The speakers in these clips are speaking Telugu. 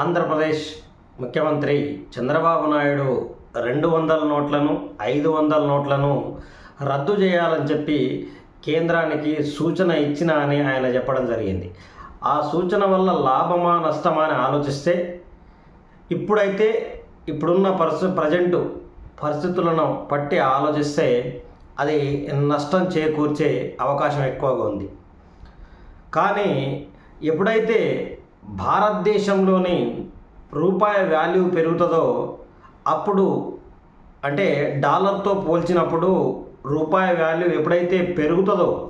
ఆంధ్రప్రదేశ్ ముఖ్యమంత్రి చంద్రబాబు నాయుడు రెండు వందల నోట్లను ఐదు వందల నోట్లను రద్దు చేయాలని చెప్పి కేంద్రానికి సూచన ఇచ్చిన అని ఆయన చెప్పడం జరిగింది. ఆ సూచన వల్ల లాభమా నష్టమా అని ఆలోచిస్తే ఇప్పుడైతే ఇప్పుడున్న పరిస్థితి ప్రజెంటు పరిస్థితులను పట్టి ఆలోచిస్తే అది నష్టం చేకూర్చే అవకాశం ఎక్కువగా ఉంది. కానీ ఎప్పుడైతే భారతదేశంలోని రూపాయి వాల్యూ పెరుగుతుందో అప్పుడు అంటే డాలర్తో పోల్చినప్పుడు రూపాయి వాల్యూ ఎప్పుడైతే పెరుగుతుందో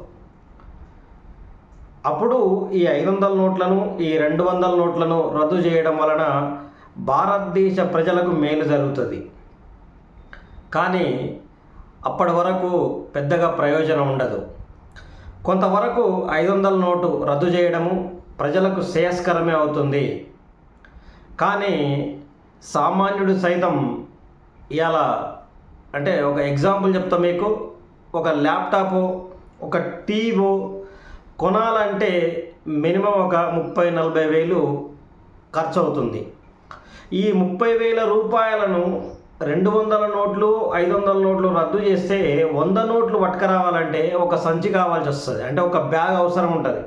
అప్పుడు ఈ ఐదు వందల నోట్లను ఈ రెండు వందల నోట్లను రద్దు చేయడం వలన భారతదేశ ప్రజలకు మేలు జరుగుతుంది. కానీ అప్పటి వరకు పెద్దగా ప్రయోజనం ఉండదు. కొంతవరకు ఐదు వందల నోటు రద్దు చేయడము ప్రజలకు శ్రేయస్కరమే అవుతుంది. కానీ సామాన్యుడు సైతం ఇవాళ అంటే ఒక ఎగ్జాంపుల్ చెప్తా మీకు. ఒక ల్యాప్టాపు ఒక టీవో కొనాలంటే మినిమం ఒక ముప్పై నలభై వేలు ఖర్చు అవుతుంది ఈ ముప్పై వేల రూపాయలను రెండు వందల నోట్లు ఐదు వందల నోట్లు రద్దు చేస్తే వంద నోట్లు పట్టుకురావాలంటే ఒక సంచి కావాల్సి వస్తుంది. అంటే ఒక బ్యాగ్ అవసరం ఉంటుంది.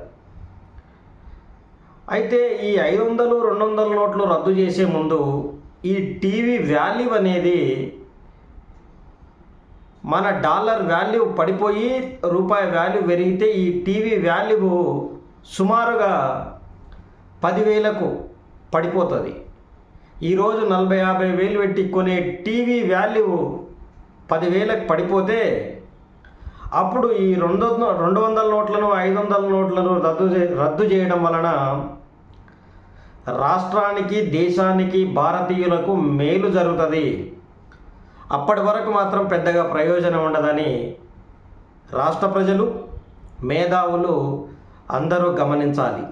అయితే ఈ ఐదు వందలు రెండు వందల నోట్లు రద్దు చేసే ముందు ఈ టీవీ వాల్యూ అనేది మన డాలర్ వాల్యూ పడిపోయి రూపాయి వాల్యూ పెరిగితే ఈ టీవీ వాల్యూ సుమారుగా పదివేలకు పడిపోతుంది. ఈరోజు నలభై యాభై వేలు పెట్టి కొనే టీవీ వాల్యూ పదివేలకు పడిపోతే అప్పుడు ఈ రెండు రెండు వందల నోట్లను ఐదు వందల నోట్లను రద్దు చే రద్దు చేయడం వలన రాష్ట్రానికి దేశానికి భారతీయులకు మేలు జరుగుతుంది. అప్పటి వరకు మాత్రం పెద్దగా ప్రయోజనం ఉండదని రాష్ట్ర ప్రజలు మేధావులు అందరూ గమనించాలి.